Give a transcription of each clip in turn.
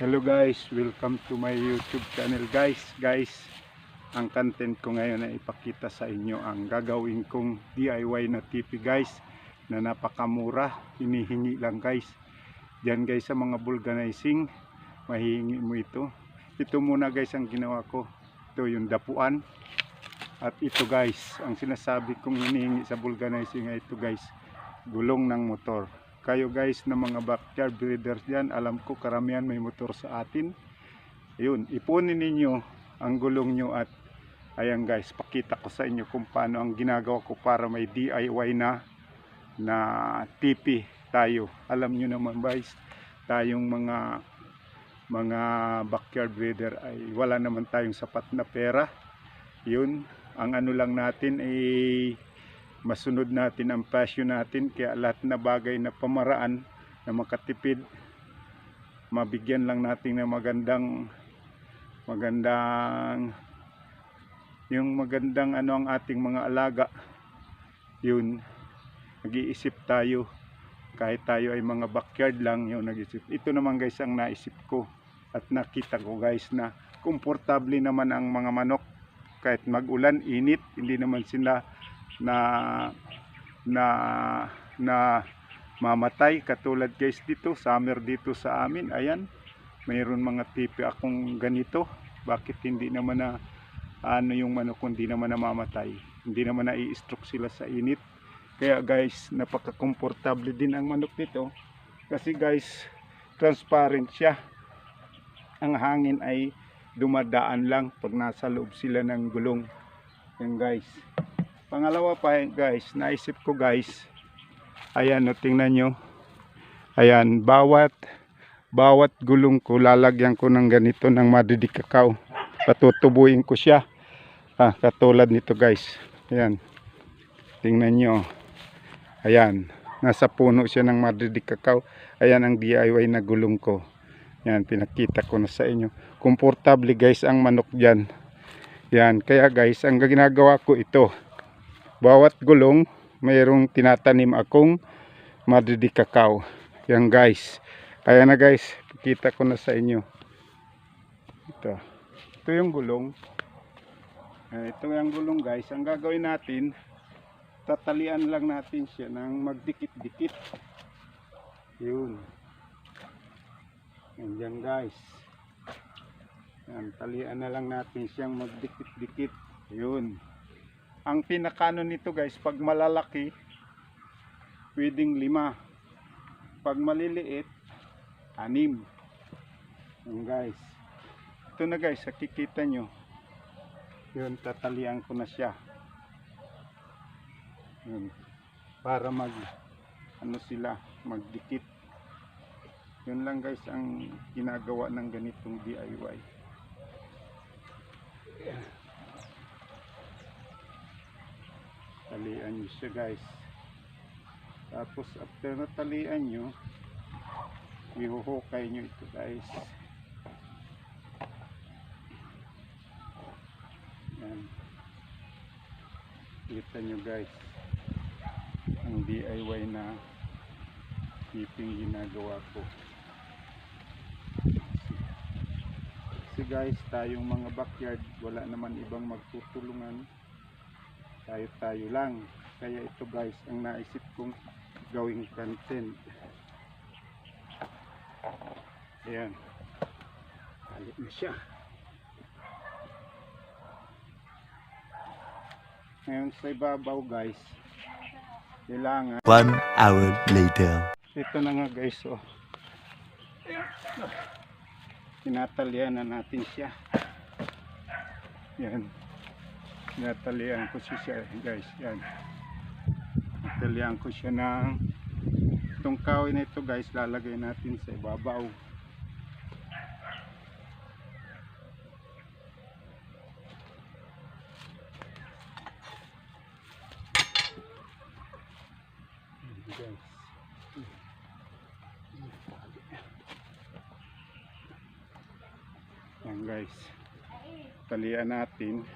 Hello guys, welcome to my YouTube channel guys. Guys, ang content ko ngayon ay ipakita sa inyo ang gagawin kong DIY na TV guys na napakamura, hinihingi lang guys. Diyan guys sa mga vulcanizing, mahihingi mo ito. Ito muna guys ang ginawa ko. Ito yung dapuan. At ito guys, ang sinasabi kong hinihingi sa vulcanizing ay ito guys, gulong ng motor kayo guys na mga backyard breeders dyan, alam ko karamihan may motor sa atin. Ayun, ipunin ninyo ang gulong nyo at ayan guys, pakita ko sa inyo kung paano ang ginagawa ko para may DIY na na TP tayo. Alam nyo naman guys, tayong mga mga backyard breeder ay wala naman tayong sapat na pera. Yun, ang ano lang natin ay masunod natin ang passion natin kaya lahat na bagay na pamaraan na makatipid mabigyan lang natin ng magandang magandang yung magandang ano ang ating mga alaga yun nag-iisip tayo. Kahit tayo ay mga backyard lang yun nag-isip ito naman guys ang naisip ko at nakita ko guys na komportable naman ang mga manok. Kahit mag-ulan, init, hindi naman sila na na na mamatay. Katulad guys dito summer dito sa amin. Ayan mayroon mga tipi akong ganito. Bakit hindi naman na ano yung manok hindi naman namamatay? Hindi naman na i-stroke sila sa init. Kaya guys napaka komportable din ang manok nito kasi guys transparent siya. Ang hangin ay dumadaan lang pag nasa loob sila ng gulong. Yan guys Pangalawa pa guys, naisip ko guys. Ayan, no, tingnan nyo. Ayan, bawat bawat gulong ko lalagyan ko ng ganito ng madidi kakao. Patutubuin ko siya. Ah, katulad nito guys. Ayan. Tingnan nyo. Ayan, nasa puno siya ng madidi kakao. Ayan ang DIY na gulong ko. Yan, pinakita ko na sa inyo. Komportable guys ang manok dyan. Yan, kaya guys, ang ginagawa ko ito bawat gulong mayroong tinatanim akong madidi kakao yan guys. Kaya na guys. Kita ko na sa inyo. Ito. Ito yung gulong. Ayan, ito yung gulong guys. Ang gagawin natin tatalian lang natin siya ng magdikit-dikit. Yun. Yan dyan guys. Yan, talian na lang natin siyang magdikit-dikit. Yun ang pinakano nito guys pag malalaki pwedeng lima. Pag maliliit anim. Yun guys. Ito na guys nakikita nyo. Yun tatalian ko na siya. Yun. Para mag ano sila magdikit. Yun lang guys ang ginagawa ng ganitong DIY yeah. Talian nyo siya guys. Tapos after na talian nyo ihuhukay nyo ito guys. Yan kita nyo guys ang DIY na keeping ginagawa ko. Kasi guys tayong mga backyard wala naman ibang magtutulungan tayo tayo lang. Kaya ito guys ang naisip kong gawing content. Ayan. Halit na siya. Ngayon sa ibabaw guys kailangan One hour later. ito na nga guys oh. Tinatalian na natin siya. Yan natalian ko siya guys yan. Natalian ko siya ng itong kahoy na ito guys lalagay natin sa ibabaw. Yan, guys yan guys. Talian natin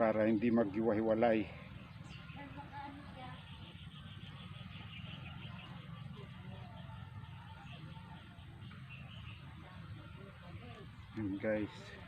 para hindi maghiwa-hiwalay. Guys.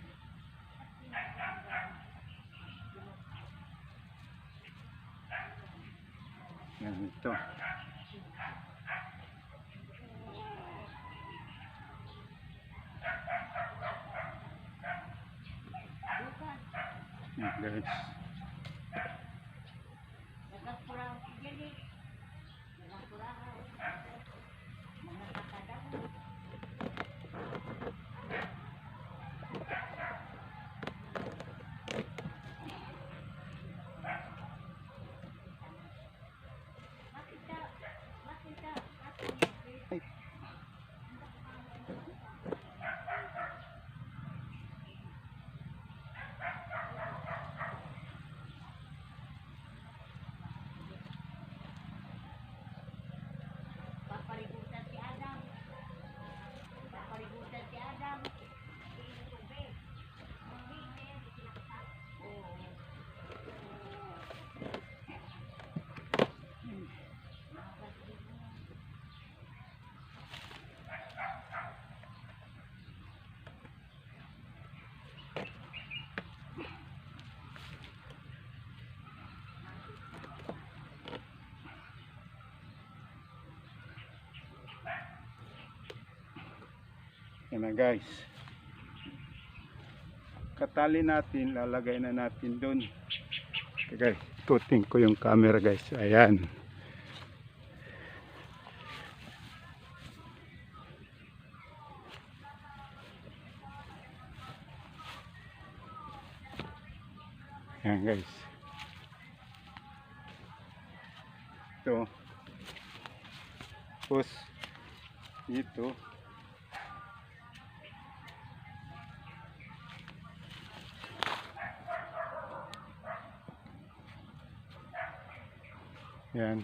Na guys. Katali natin, lalagay na natin doon. Okay guys, ikutin ko yung camera guys. Ayan. Ayan guys. Ito. Tapos, dito. Yan.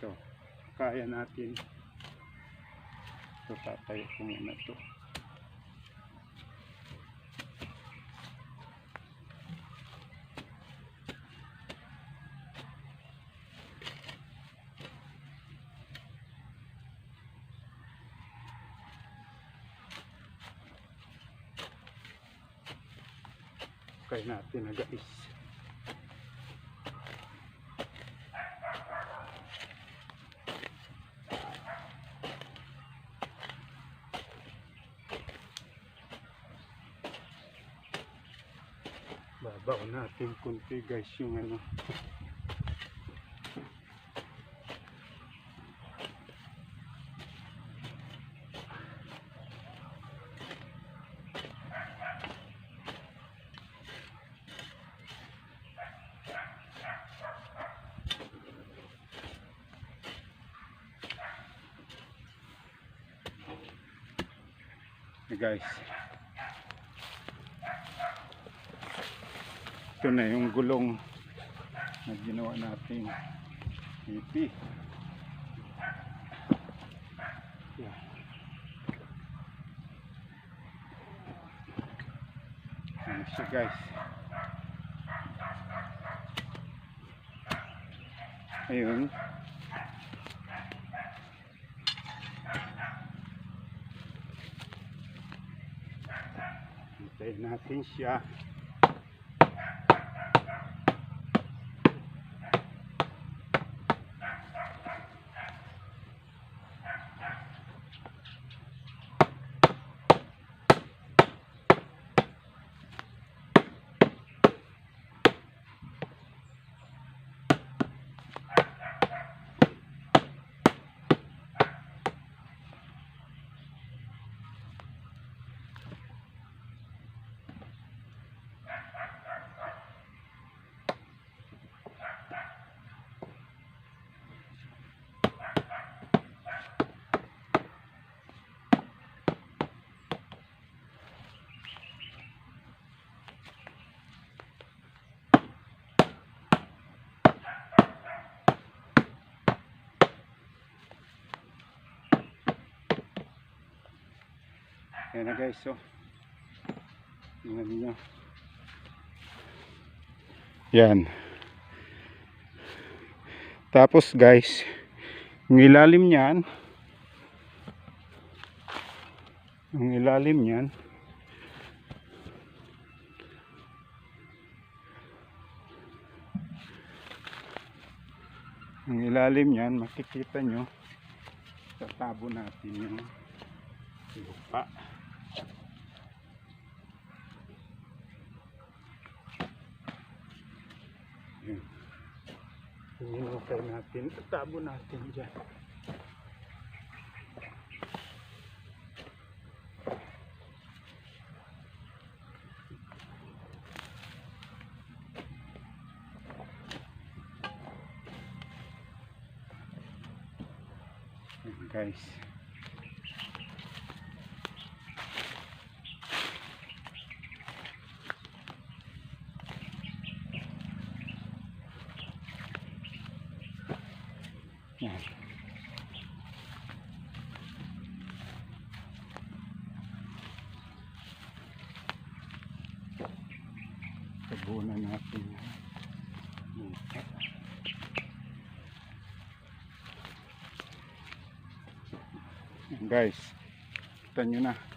Ito. Kaya natin. Ito, tatayo ko muna ito. Kaya natin na guys. Kunti guys yung ano. Guys. Ito na yung gulong na ginawa natin EP. Yeah. Ano siya guys. Ayun. Hintayin natin siya. Yan na guys, so. Tingnan niyo. Yan. Tapos guys, yung ilalim niyan, Ang ilalim niyan. Ang ilalim niyan, makikita nyo. Tatabo natin yung lupa. Yun. Hinukay natin. Tatabo natin dyan. Guys. Yan. Tabunan natin yan. Guys kita nyo na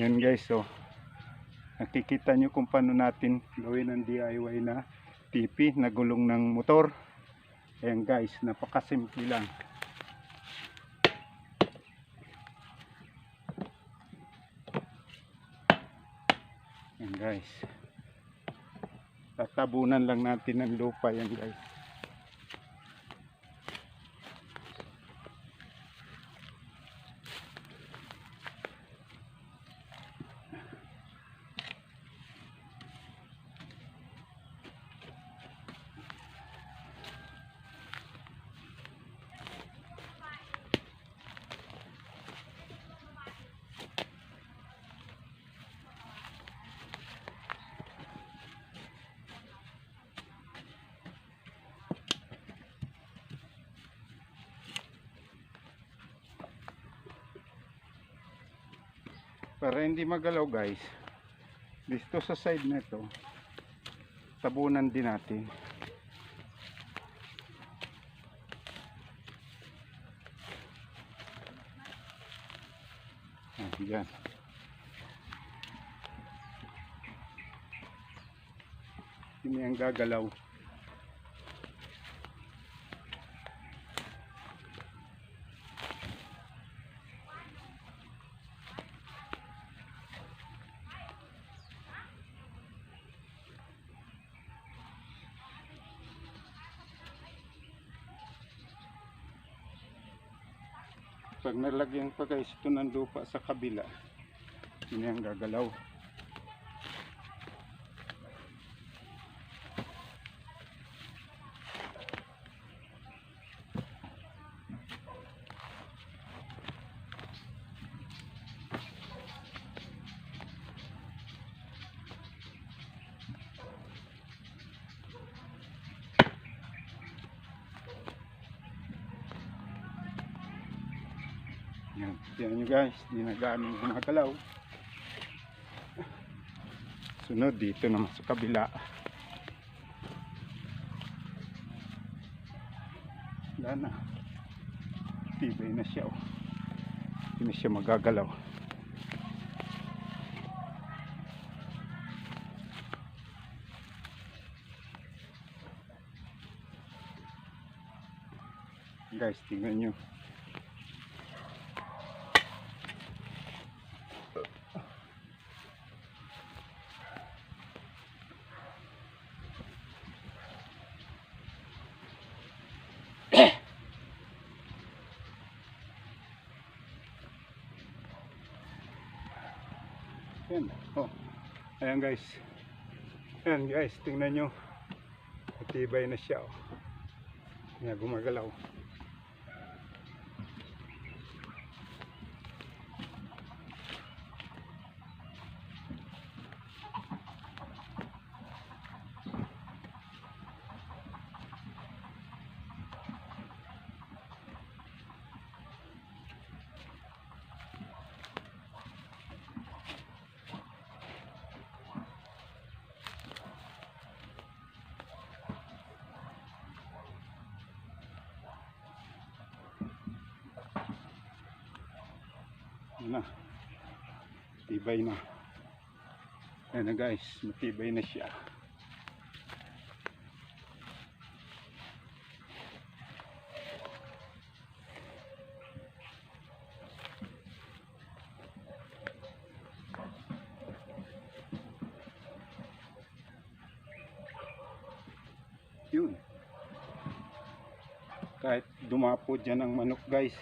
yan guys so nakikita nyo kung paano natin gawin ang DIY na TV na gulong ng motor ayan guys napakasimple lang Yan guys. Tatabunan lang natin ng lupa yan guys. Para hindi magalaw guys. Dito sa side na to. Tabunan din natin. Ah, yan. Hindi ang gagalaw. Pag nalagyan pa guys ito ng lupa sa kabila, hindi ang gagalaw. Yan, nyo guys, di na gaano gumagalaw. Sunod dito naman sa kabila. Wala na. Tibay na siya oh. Hindi na siya magagalaw. Guys, tingnan nyo. Yan. Oh. Ayan guys. Ayan guys, tingnan nyo. Matibay na siya. Oh. Yan, gumagalaw. Na. Tibay na. Ayan na guys, matibay na siya. Yun. Kahit dumapo dyan ang manok guys,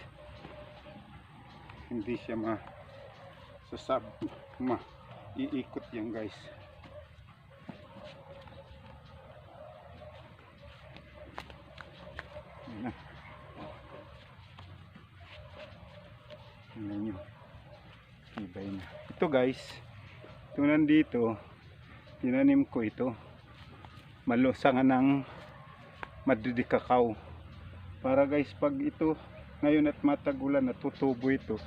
hindi siya ma sasab ma iikot yan guys Yan na. Ibay na. Ito guys, ito nandito, tinanim ko ito. Malusangan ng Madrid cacao. Para guys, pag ito ngayon at matagulan natutubo ito,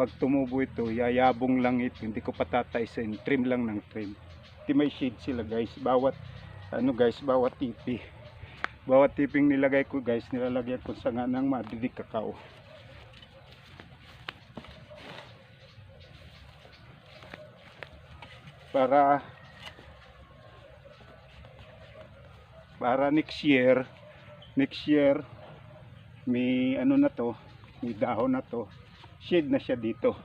pag tumubo ito, yayabong lang ito. Hindi ko patataisin. Trim lang ng trim. Di may shade sila guys. Bawat, ano guys, bawat tipi. Bawat tiping nilagay ko guys, nilalagyan ko sa nga ng madidig kakao. Para para next year next year may ano na to may dahon na to shade na siya dito.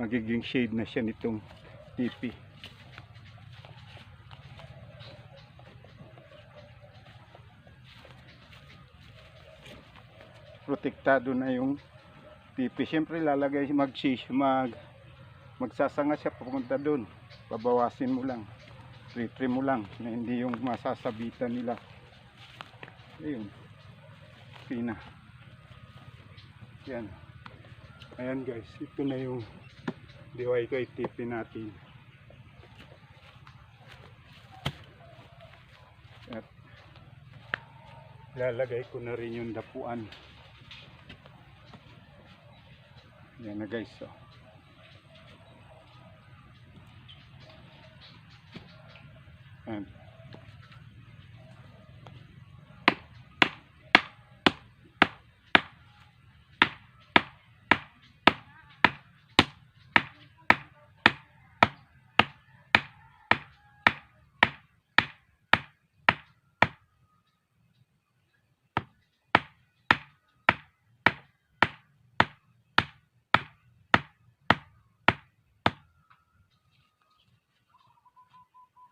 Magiging shade na siya nitong tipi protektado na yung tipi syempre lalagay mag mag magsasanga siya papunta doon babawasin mo lang. Trim mo lang na hindi yung masasabitan nila. Ayun. Pina. Yan ayan guys ito na yung DIY TP natin at lalagay ko na rin yung dapuan yan na guys oh. Ayan.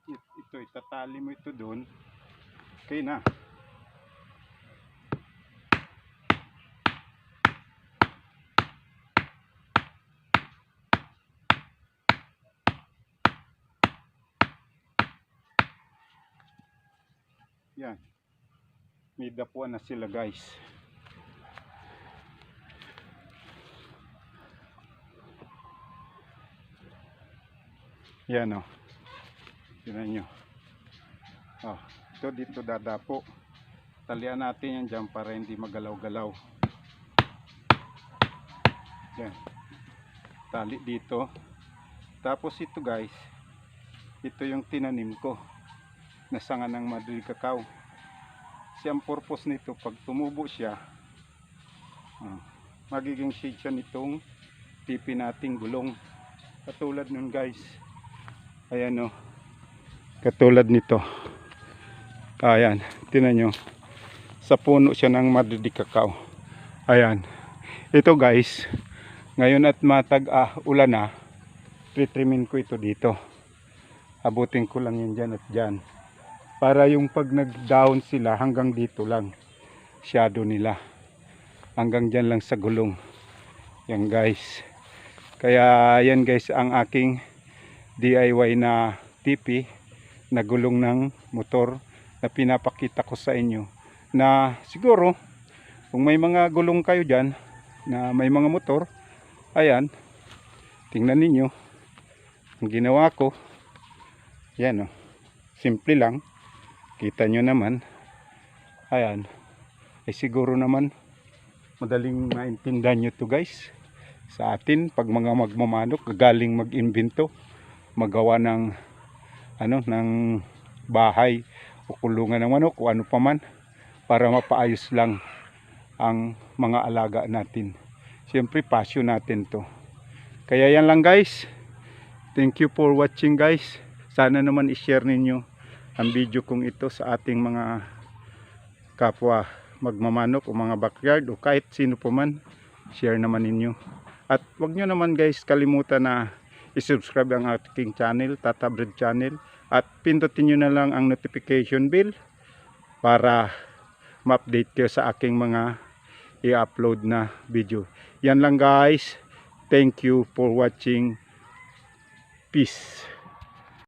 It- ito itatali mo ito doon okay na. Yan. May dapuan na sila guys. Yan o Tignan nyo. Oh, ito dito dadapo. Talian natin yan dyan para hindi magalaw-galaw. Yan. Tali dito. Tapos ito guys, ito yung tinanim ko. Nasanga ng Madrid cacao. Kasi ang purpose nito, pag tumubo siya, oh, magiging shade siya nitong tipi nating gulong. Katulad nun guys. Ayan oh katulad nito ayan tinan nyo. Sa puno siya ng Madrid cacao ayan. Ito guys. Ngayon at matag ah, ulan na tritrimin ko ito dito. Abutin ko lang yun dyan at dyan. Para yung pag nag down sila hanggang dito lang. Shadow nila. Hanggang dyan lang sa gulong. Yan guys. Kaya yan guys ang aking DIY na tipi na gulong ng motor na pinapakita ko sa inyo na siguro kung may mga gulong kayo dyan na may mga motor ayan tingnan ninyo. Ang ginawa ko yan o simple lang. Kita nyo naman. Ayan. Ay siguro naman madaling maintindihan nyo to guys. Sa atin pag mga magmamanok galing mag-invento magawa ng ano ng bahay o kulungan ng manok o ano pa man para mapaayos lang ang mga alaga natin. Siyempre passion natin to. Kaya yan lang guys. Thank you for watching guys. Sana naman i-share ninyo ang video kong ito sa ating mga kapwa magmamanok o mga backyard o kahit sino po man. Share naman ninyo. At wag nyo naman guys kalimutan na i-subscribe ang aking channel, Tata Bread Channel. At pindutin nyo na lang ang notification bell para ma-update kayo sa aking mga i-upload na video. Yan lang guys. Thank you for watching. Peace.